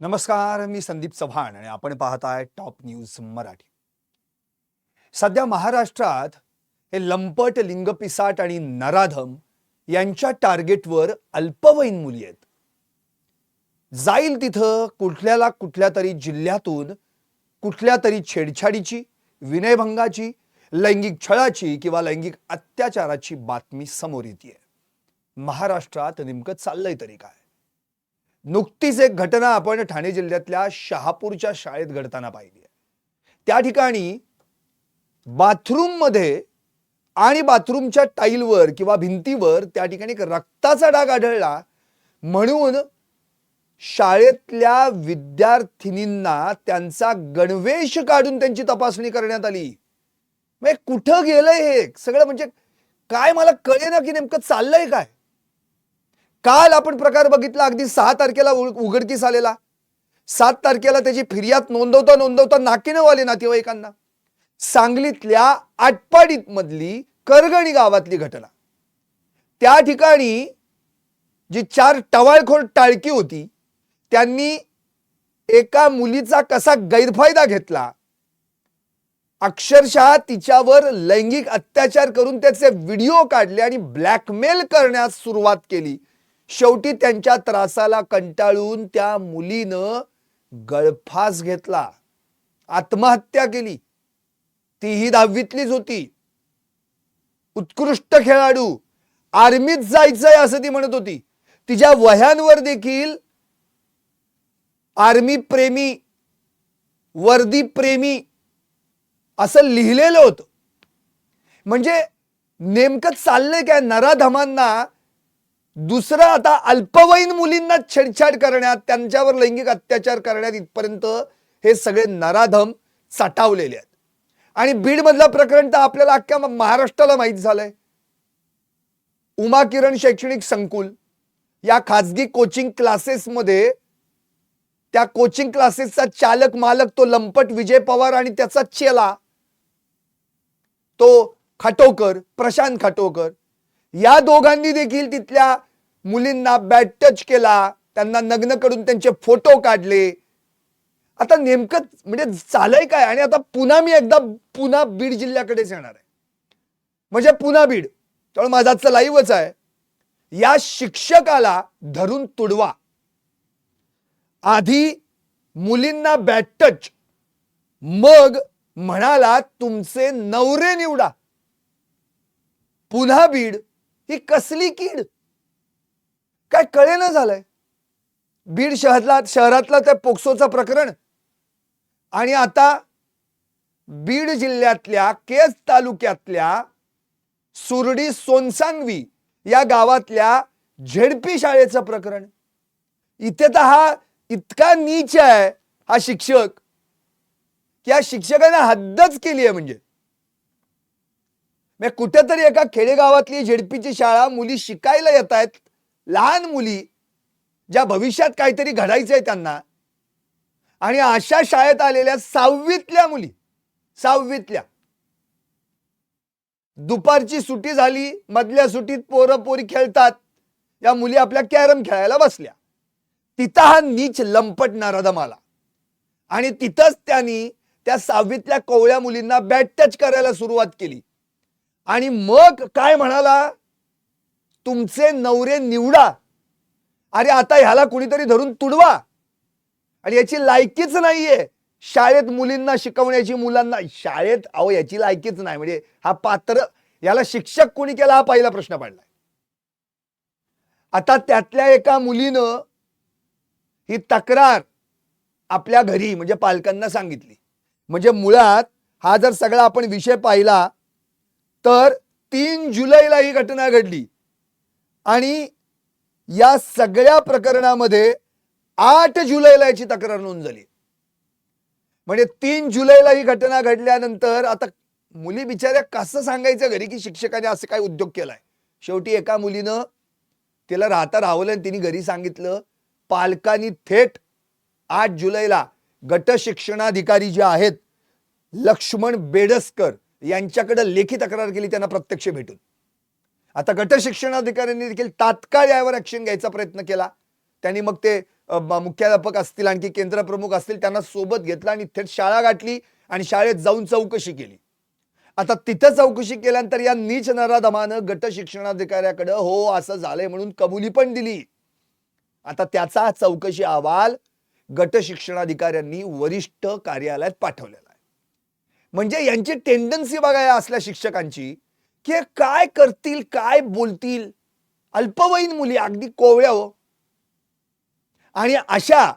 नमस्कार मी संदीप चव्हाण आणि आपण पाहताय टॉप न्यूज मराठी. सध्या महाराष्ट्रात हे लंपट लिंगपिसाट आणि नराधम यांच्या टार्गेटवर अल्पवयीन मुली आहेत. जाईल तिथं कुठल्याला कुठल्या तरी जिल्ह्यातून कुठल्या तरी छेडछाडीची विनयभंगाची लैंगिक छळाची किंवा लैंगिक अत्याचाराची बातमी समोर येते महाराष्ट्रात नेमकं चाललंय तरी काय? नुकतीच एक घटना आपण ठाणे जिल्ह्यातल्या शहापूरच्या शाळेत घडताना पाहिली आहे. त्या ठिकाणी बाथरूममध्ये आणि बाथरूमच्या टाईलवर किंवा भिंतीवर त्या ठिकाणी एक रक्ताचा डाग आढळला म्हणून शाळेतल्या विद्यार्थिनींना त्यांचा गणवेश काढून त्यांची तपासणी करण्यात आली. म्हणजे कुठं गेलंय हे? सगळं म्हणजे काय मला कळे ना की नेमकं चाललंय काय? काल आपण प्रकार बघितला अगदी सहा तारखेला उघडकीस आलेला. सात तारखेला त्याची फिर्याद नोंदवता नोंदवता नाकीनं आले नातेवाईकांना. सांगलीतल्या आटपाडीत मधली करगणी गावातली घटना. त्या ठिकाणी जी चार टवाळखोर टाळकी होती त्यांनी एका मुलीचा कसा गैरफायदा घेतला अक्षरशः तिच्यावर लैंगिक अत्याचार करून त्याचे व्हिडिओ काढले आणि ब्लॅकमेल करण्यास सुरुवात केली. शेवटी त्यांच्या त्रासाला कंटाळून त्या मुलीनं गळफास घेतला. आत्महत्या केली. तीही दहावीतलीच होती. उत्कृष्ट खेळाडू. आर्मीत जायचंय असं ती म्हणत होती. तिच्या वह्यांवर देखील आर्मी प्रेमी वर्दी प्रेमी असं लिहिलेलं होतं. म्हणजे नेमकं चाललंय काय? नराधमांना दुसरं आता अल्पवयीन मुलींना छेडछाड करण्यात त्यांच्यावर लैंगिक अत्याचार करण्यात इथपर्यंत हे सगळे नराधम साठावलेले आहेत. आणि बीडमधलं प्रकरण तर आपल्याला अख्ख्या महाराष्ट्राला माहीत झालंय. उमा किरण शैक्षणिक संकुल या खाजगी कोचिंग क्लासेसमध्ये त्या कोचिंग क्लासेसचा चालक मालक तो लंपट विजय पवार आणि त्याचा चेला तो खाटोकर प्रशांत खाटोकर या दोघांनी देखील तिथल्या मुलींना बॅड टच केला त्यांना नग्न करून त्यांचे फोटो काढले. आता नेमकं म्हणजे चालय काय? आणि आता पुन्हा मी एकदा पुन्हा बीड जिल्ह्याकडेच येणार आहे. म्हणजे पुन्हा बीड. त्यामुळे माझा आजचा लाईव्हच आहे. या शिक्षकाला धरून तुडवा. आधी मुलींना बॅड टच मग म्हणाला तुमचे नवरे निवडा. पुन्हा बीड. ही कसली कीड? काय कळेना झालंय? बीड शहरातला शहरातलं ते पोक्सोचं प्रकरण. आणि आता बीड जिल्ह्यातल्या केज तालुक्यातल्या सुरडी सोनसांगवी या गावातल्या झेडपी शाळेचं प्रकरण. इथे तर हा इतका नीच आहे हा शिक्षक की या शिक्षकाने हद्दच केली आहे म्हणजे. म्हणजे कुठेतरी एका खेडेगावातली झेडपीची शाळा मुली शिकायला येत आहेत लहान मुली ज्या भविष्यात काहीतरी घडायचंय त्यांना आणि अशा शाळेत आलेल्या सहावीतल्या मुली सहावीतल्या. दुपारची सुट्टी झाली मधल्या सुट्टीत पोरं पोरी खेळतात या मुली आपल्या कॅरम खेळायला बसल्या. तिथं हा नीच लंपट दमाला आला आणि तिथंच त्यांनी त्या सहावीतल्या कोवळ्या मुलींना बॅट टच करायला सुरुवात केली. आणि मग काय म्हणाला? तुमचे नवरे निवडा. अरे आता ह्याला कुणीतरी धरून तुडवा. आणि याची लायकीच नाहीये. शाळेत मुलींना शिकवण्याची मुलांना शाळेत अहो याची लायकीच नाही. म्हणजे हा पात्र याला शिक्षक कोणी केला हा पहिला प्रश्न पडलाय. आता त्यातल्या एका मुलीनं ही तक्रार आपल्या घरी म्हणजे पालकांना सांगितली. म्हणजे मुळात हा जर सगळा आपण विषय पाहिला तर तीन जुलैला ही घटना घडली. आणि या सगळ्या प्रकरणामध्ये आठ जुलैला याची तक्रार नोंद झाली. म्हणजे तीन जुलैला ही घटना घडल्यानंतर आता मुली बिचाऱ्या कसं सांगायचं घरी की शिक्षकाने असं काय उद्योग केलाय? शेवटी एका मुलीनं तिला राहता राहवलं आणि तिने घरी सांगितलं पालकांनी थेट आठ जुलैला गट शिक्षणाधिकारी जे आहेत लक्ष्मण बेडसकर यांच्याकडे लेखी तक्रार केली त्यांना प्रत्यक्ष भेटून. आता गट शिक्षणाधिकाऱ्यांनी देखील तात्काळ यावर ॲक्शन घ्यायचा प्रयत्न केला. त्यांनी मग ते मुख्याध्यापक असतील आणखी केंद्र प्रमुख असतील त्यांना सोबत घेतलं आणि थेट शाळा गाठली आणि शाळेत जाऊन चौकशी केली. आता तिथं चौकशी केल्यानंतर या नीच नराधमानं गट शिक्षणाधिकाऱ्याकडं हो असं झालंय म्हणून कबुली पण दिली. आता त्याचा चौकशी अहवाल गट शिक्षणाधिकाऱ्यांनी वरिष्ठ कार्यालयात पाठवलेला आहे. म्हणजे यांची टेंडन्सी बघाया असल्या शिक्षकांची की काय करतील काय बोलतील? अल्पवयीन मुली अगदी कोवळ्या हो. आणि अशा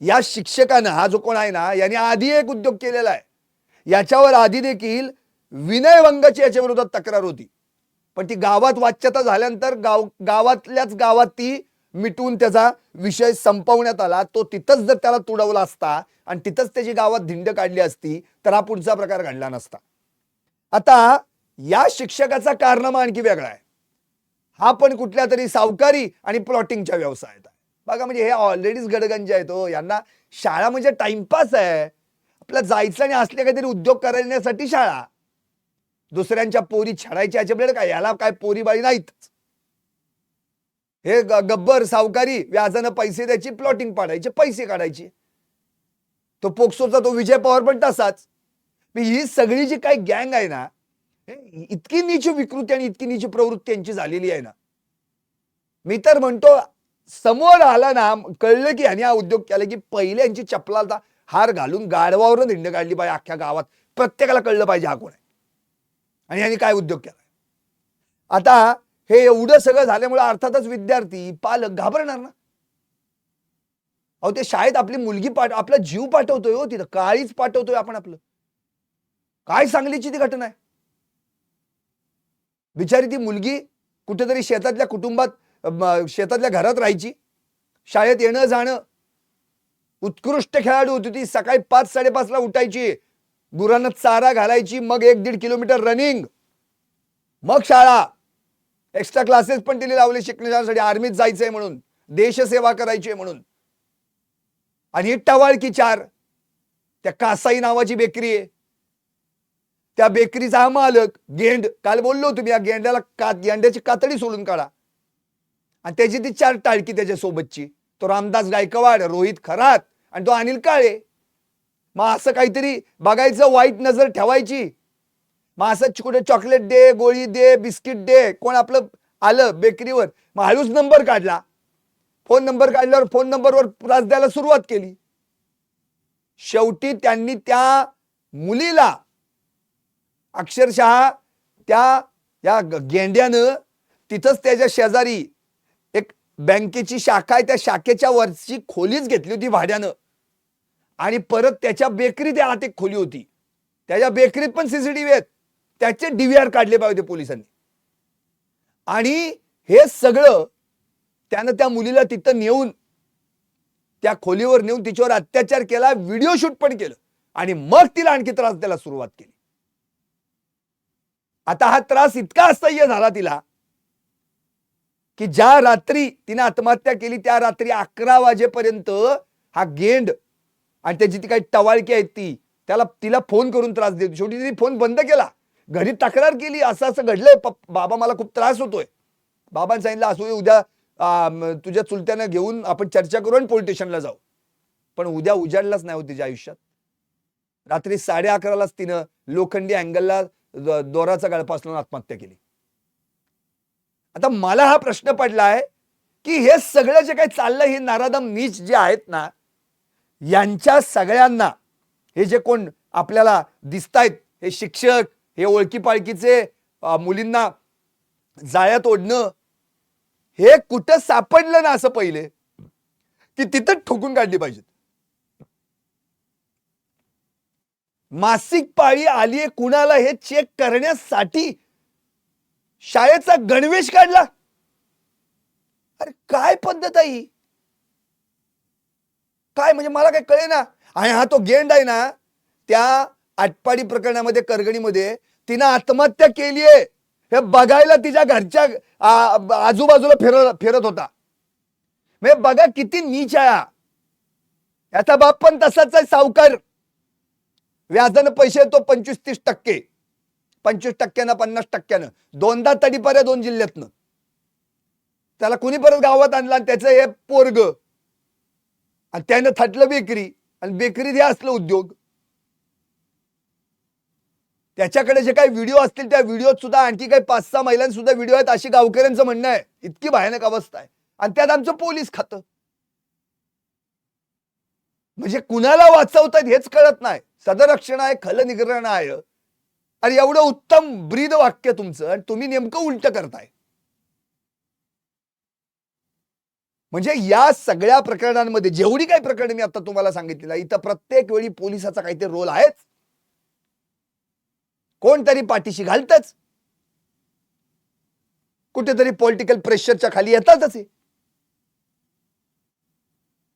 या शिक्षकानं हा जो कोण आहे ना याने आधी एक उद्योग केलेला आहे. याच्यावर आधी देखील विनयभंगाची याच्या विरोधात तक्रार होती. पण ती गावात वाच्यता झाल्यानंतर गाव गावातल्याच गावात ती मिटवून त्याचा विषय संपवण्यात आला. तो तिथंच जर त्याला तुडवला असता आणि तिथंच त्याची गावात धिंड काढली असती तर हा पुढचा प्रकार घडला नसता. आता या शिक्षकाचा कारनामा आणखी वेगळा आहे. हा पण कुठल्या तरी सावकारी आणि प्लॉटिंगच्या व्यवसायात आहे. बघा म्हणजे हे ऑलरेडीच गडगंज आहेत हो यांना शाळा म्हणजे टाइमपास आहे. आपला जायचं आणि असले काहीतरी उद्योग करण्यासाठी शाळा. दुसऱ्यांच्या पोरी छाडायच्या याच्याकडे काय? याला काय पोरी बाळी नाहीत. हे ग- गब्बर सावकारी व्याजानं पैसे द्यायची प्लॉटिंग पाडायचे पैसे काढायचे. तो पोक्सोचा तो विजय पवार पण तसाच. ही सगळी जी काही गँग आहे ना इतकी नीच विकृती आणि इतकी नीच प्रवृत्ती यांची झालेली आहे ना. मी तर म्हणतो समोर आला ना कळलं की ह्याने हा उद्योग केला की पहिले यांची चपलाचा हार घालून गाढवावरून धिंड काढली पाहिजे अख्ख्या गावात. प्रत्येकाला कळलं पाहिजे हा कोण आहे. आणि यांनी काय उद्योग केला? आता हे एवढं सगळं झाल्यामुळे अर्थातच विद्यार्थी पालक घाबरणार ना. अहो ते शाळेत आपली मुलगी पाठ आपला जीव पाठवतोय हो तिथं. काळीच पाठवतोय आपण आपलं. काय सांगलीची ती घटना आहे? बिचारी ती मुलगी कुठेतरी शेतातल्या कुटुंबात शेतातल्या घरात राहायची. शाळेत येणं जाणं. उत्कृष्ट खेळाडू होती ती. सकाळी पाच साडेपाचला उठायची. गुरांना चारा घालायची. मग एक दीड किलोमीटर रनिंग मग शाळा. एक्स्ट्रा क्लासेस पण तिने लावले शिकण्यासाठी. आर्मीत जायचंय म्हणून. देशसेवा करायची म्हणून. आणि टवाळकी चार. त्या कासाई नावाची बेकरी आहे. त्या बेकरीचा हा मालक गेंड काल बोललो तुम्ही या गेंड्याला का गेंड्याची कातडी सोडून काढा. आणि त्याची ती चार टाळकी त्याच्या सोबतची तो रामदास गायकवाड रोहित खरात आणि तो अनिल काळे. मग असं काहीतरी बघायचं वाईट नजर ठेवायची. मग असं कुठे चॉकलेट दे गोळी दे बिस्किट दे कोण आपलं आलं बेकरीवर. मग हळूच नंबर काढला. फोन नंबर काढल्यावर फोन नंबरवर त्रास द्यायला सुरुवात केली. शेवटी त्यांनी त्या मुलीला अक्षरशः त्या या गेंड्यानं तिथंच त्याच्या शेजारी एक बँकेची शाखा आहे त्या शाखेच्या वरची खोलीच घेतली होती भाड्यानं. आणि परत त्याच्या बेकरीत आत एक खोली होती. त्याच्या बेकरीत पण सीसीटीव्ही आहेत. त्याचे डीव्हीआर काढले पाहिजे पोलिसांनी. आणि हे सगळं त्यानं त्या मुलीला तिथं नेऊन त्या खोलीवर नेऊन तिच्यावर अत्याचार केला व्हिडिओ शूट पण केलं. आणि मग तिला आणखी त्रास द्यायला सुरुवात केली. आता हा त्रास इतका असह्य झाला तिला की ज्या रात्री तिने आत्महत्या केली त्या रात्री अकरा वाजेपर्यंत हा गेंड आणि त्याची ती काही टवाळकी आहेत ती त्याला तिला फोन करून त्रास देतो. शेवटी तिने फोन बंद केला. घरी तक्रार केली. असं असं घडलंय. बाबा मला खूप त्रास होतोय. बाबांनी सांगितलं असू दे, उद्या तुझ्या चुलत्यानं घेऊन आपण चर्चा करू आणि पोलीस स्टेशनला जाऊ. पण उद्या उजाडलाच नाही हो तिच्या आयुष्यात. रात्री साडे अकरालाच तिनं लोखंडी अँगलला दोराचा गळफास लावून आत्महत्या केली. आता मला हा प्रश्न पडलाय की हे सगळं जे काही चाललंय हे नारादम नीच जे आहेत ना यांच्या सगळ्यांना हे जे कोण आपल्याला दिसतायत हे शिक्षक हे ओळखीपाळखीचे मुलींना जाळ्यात ओढणं हे कुठं सापडलं ना असं पहिले की तिथं ठोकून काढली पाहिजेत. मासिक पाळी आलीये कुणाला हे चेक करण्यासाठी? शाळेचा गणवेश काढला. अरे काय पद्धत आहे ही? काय म्हणजे मला काय कळे ना आणि हा तो गेंड आहे ना त्या आटपाडी प्रकरणामध्ये करगणीमध्ये तिनं आत्महत्या केली आहे हे बघायला तिच्या घरच्या आजूबाजूला फिरत फिरत होता. म्हणजे बघा किती नीच आहे याचा बाप पण तसाच आहे सावकार. व्याजानं पैसे येतो पंचवीस तीस टक्के. पंचवीस टक्क्यानं पन्नास टक्क्यानं. दोनदा तडी पर्या दोन जिल्ह्यातनं. त्याला कुणी परत गावात आणला आणि त्याचं हे पोरग. आणि त्यानं थटलं बेकरी. आणि बेकरीत हे असलं उद्योग. त्याच्याकडे जे काही व्हिडिओ असतील त्या व्हिडिओत सुद्धा आणखी काही पाच सहा महिलांसुद्धा व्हिडिओ आहेत अशी गावकऱ्यांचं म्हणणं आहे. इतकी भयानक अवस्था आहे. आणि त्यात आमचं पोलीस खातं. म्हणजे कुणाला वाचवतात हेच कळत नाही. सदरक्षण आहे खल निग्रहण आहे आणि एवढं उत्तम ब्रीद वाक्य तुमचं आणि तुम्ही नेमकं उलट करताय. म्हणजे या सगळ्या प्रकरणांमध्ये जेवढी काही प्रकरण मी आता तुम्हाला सांगितलेलं इथं प्रत्येक वेळी पोलिसाचा काहीतरी रोल आहेच. कोणतरी पाठीशी घालतच. कुठेतरी पॉलिटिकल प्रेशरच्या खाली येतातच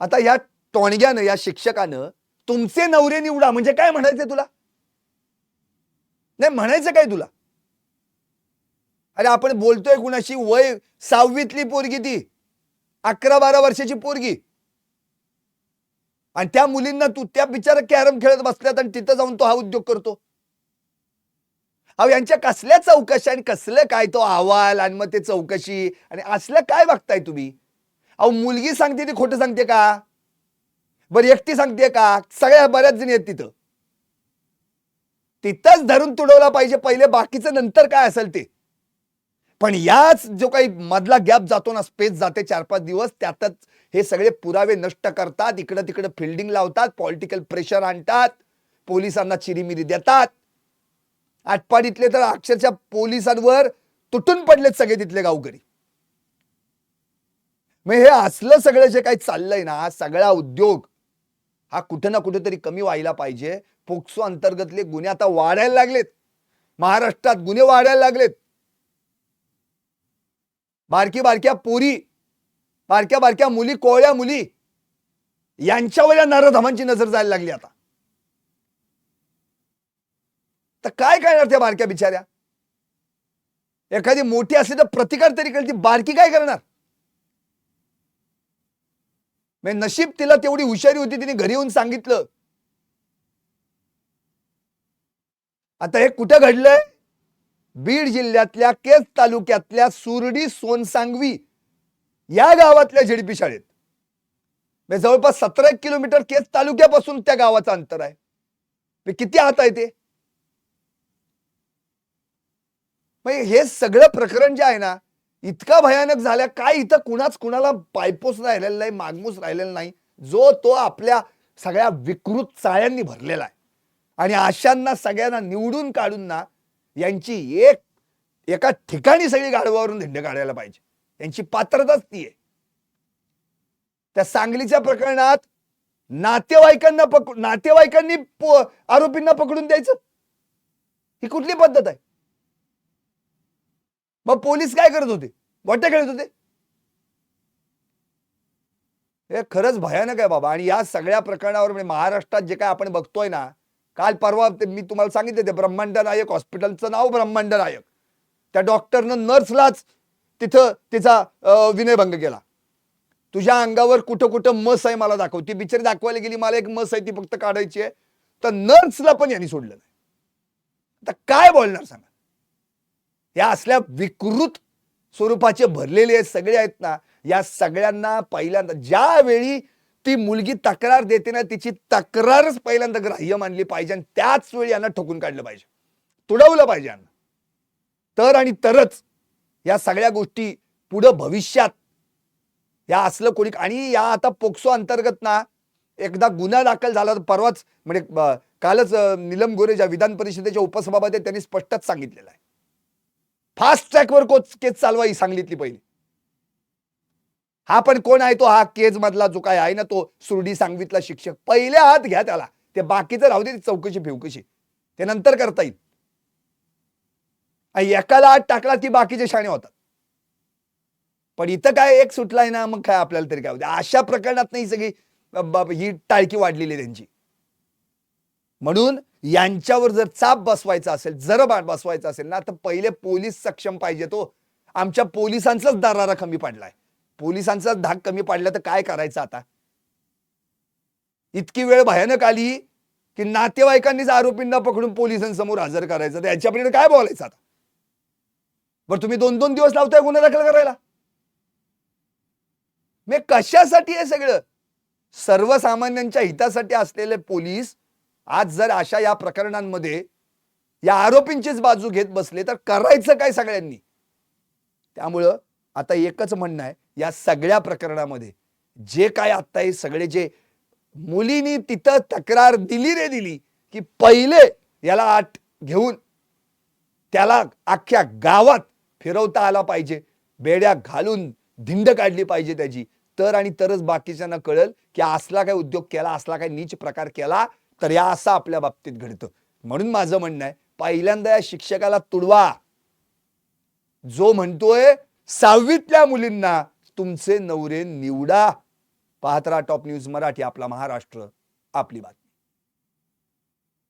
आता या टोणग्यानं या शिक्षकानं तुमचे नवरे निवडा. म्हणजे काय म्हणायचं तुला? नाही म्हणायचं काय तुला? अरे आपण बोलतोय कुणाशी? वय सहावीतली पोरगी ती. अकरा बारा वर्षाची पोरगी. आणि त्या मुलींना तू त्या बिचारा कॅरम खेळत बसल्यात आणि तिथं जाऊन तो हा उद्योग करतो. अहो यांच्या कसल्या चौकशी आणि कसलं काय तो अहवाल आणि मग ते चौकशी? आणि असलं काय बघताय तुम्ही? अहो मुलगी सांगते ती खोटं सांगते का? बरं एकटी सांगते का? सगळ्या बऱ्याच जणी आहेत तिथं. तिथंच धरून तुडवला पाहिजे. पहिले बाकीचं नंतर काय असेल ते. पण याच जो काही मधला गॅप जातो ना स्पेस जाते चार पाच दिवस त्यातच हे सगळे पुरावे नष्ट करतात. इकडं तिकडं फिल्डिंग लावतात पॉलिटिकल प्रेशर आणतात पोलिसांना चिरीमिरी देतात. आटपाडीतले तर अक्षरशः पोलिसांवर तुटून पडलेत सगळे तिथले गावकरी. मग हे असलं सगळं जे काही चाललंय ना सगळा उद्योग हा कुठं ना कुठेतरी कमी व्हायला पाहिजे. पोक्सो अंतर्गतले गुन्हे आता वाढायला लागलेत. महाराष्ट्रात गुन्हे वाढायला लागलेत. बारकी बारक्या पोरी बारक्या बारक्या मुली कोळ्या मुली यांच्यावर या नरधमांची नजर जायला लागली आता. तर काय करणार त्या बारक्या बिचाऱ्या? एखादी मोठी असली तर प्रतिकार तरी करेल ती बारकी काय करणार? म्हणजे नशीब तिला तेवढी हुशारी होती तिने घरी येऊन सांगितलं. आता हे कुठं घडलंय? बीड जिल्ह्यातल्या केज तालुक्यातल्या सुरडी सोनसांगवी या गावातल्या झेडपी शाळेत. म्हणजे जवळपास सतरा एक किलोमीटर केज तालुक्यापासून त्या गावाचं अंतर आहे. म्हणजे किती हात आहे ते? म्हणजे हे सगळं प्रकरण जे आहे ना इतका भयानक झाल्या काय इथं कुणाच कुणाला पायपोस राहिलेला नाही मागमूस राहिलेला नाही जो तो आपल्या सगळ्या विकृत चाळ्यांनी भरलेला आहे. आणि अशांना सगळ्यांना निवडून काढून ना यांची एक एका ठिकाणी सगळी गाढवावरून धिंड काढायला पाहिजे. यांची पात्रताच ती आहे. त्या सांगलीच्या प्रकरणात नातेवाईकांना पकड नातेवाईकांनी आरोपींना पकडून द्यायचं. ही कुठली पद्धत आहे? मग पोलीस काय करत होते? वाटे खेळत होते हे खरंच भयानक आहे बाबा. आणि या सगळ्या प्रकरणावर म्हणजे महाराष्ट्रात जे काय आपण बघतोय ना काल परवा ते मी तुम्हाला सांगितले ते ब्रह्मांड नायक हॉस्पिटलचं नाव ब्रह्मांड नायक त्या डॉक्टरनं नर्सलाच तिथं तिचा विनयभंग केला. तुझ्या अंगावर कुठं कुठं मस आहे मला दाखव. ती बिचारी दाखवायला गेली मला एक मस आहे ती फक्त काढायची आहे. तर नर्सला पण यांनी सोडलं नाही. आता काय बोलणार सांगा? या असल्या विकृत स्वरूपाचे भरलेले आहेत सगळे आहेत ना या सगळ्यांना पहिल्यांदा ज्यावेळी ती मुलगी तक्रार देते ना तिची तक्रारच पहिल्यांदा ग्राह्य मानली पाहिजे आणि त्याच वेळी यांना ठोकून काढलं पाहिजे. तुडवलं पाहिजे यांना. तर आणि तरच या सगळ्या गोष्टी पुढं भविष्यात या असलं कोणी आणि या आता पोक्सो अंतर्गत ना एकदा गुन्हा दाखल झाला तर परवाच म्हणजे कालच निलम नीलम गोरे ज्या विधान परिषदेच्या उपसभापती त्यांनी स्पष्टच सांगितलेलं आहे. फास्ट ट्रॅकवर कोच केस चालवा ही सांगलीतली पहिली. हा पण कोण आहे तो? हा केज मधला जो काय आहे ना तो सुरडी सांगवीतला शिक्षक. पहिल्या हात घ्या त्याला. ते बाकीचं राहू दे चौकशी फिवकशी. ते नंतर करता येईल. एकाला आत टाकला ती बाकीचे शाणे होतात. पण इथं काय एक सुटलाय ना मग काय आपल्याला तरी काय होते अशा प्रकरणात नाही सगळी ही टाळकी वाढलेली आहे त्यांची. म्हणून यांच्यावर जर चाप बसवायचा असेल जर बसवायचा असेल ना तर पहिले पोलीस सक्षम पाहिजे तो. आमच्या पोलिसांचाच दरारा कमी पडलाय. पोलिसांचाच धाक कमी पडला तर काय करायचं आता? इतकी वेळ भयानक आली की नातेवाईकांनीच आरोपींना पकडून पोलिसांसमोर हजर करायचं. तर याच्यापर्यंत काय बोलायचं आता? बरं तुम्ही दोन दोन दिवस लावताय गुन्हा दाखल करायला. मे कशासाठी हे सगळं? सर्वसामान्यांच्या हितासाठी असलेले पोलीस आज जर अशा या प्रकरणांमध्ये या आरोपींचीच बाजू घेत बसले तर करायचं काय सगळ्यांनी? त्यामुळं आता एकच म्हणणं आहे या सगळ्या प्रकरणामध्ये जे काय आत्ता हे सगळे जे मुलीनी तिथं तक्रार दिली रे दिली की पहिले याला आठ घेऊन त्याला अख्ख्या गावात फिरवता आला पाहिजे बेड्या घालून धिंड काढली पाहिजे त्याची. तर आणि तरच बाकीच्यांना कळेल की असला काय उद्योग केला असला काय नीच प्रकार केला तर या असं आपल्या बाबतीत घडतं. म्हणून माझं म्हणणं आहे पहिल्यांदा या शिक्षकाला तुडवा. जो म्हणतोय सहावीतल्या मुलींना तुमचे नवरे निवडा. पाहत राहा टॉप न्यूज मराठी आपला महाराष्ट्र आपली बात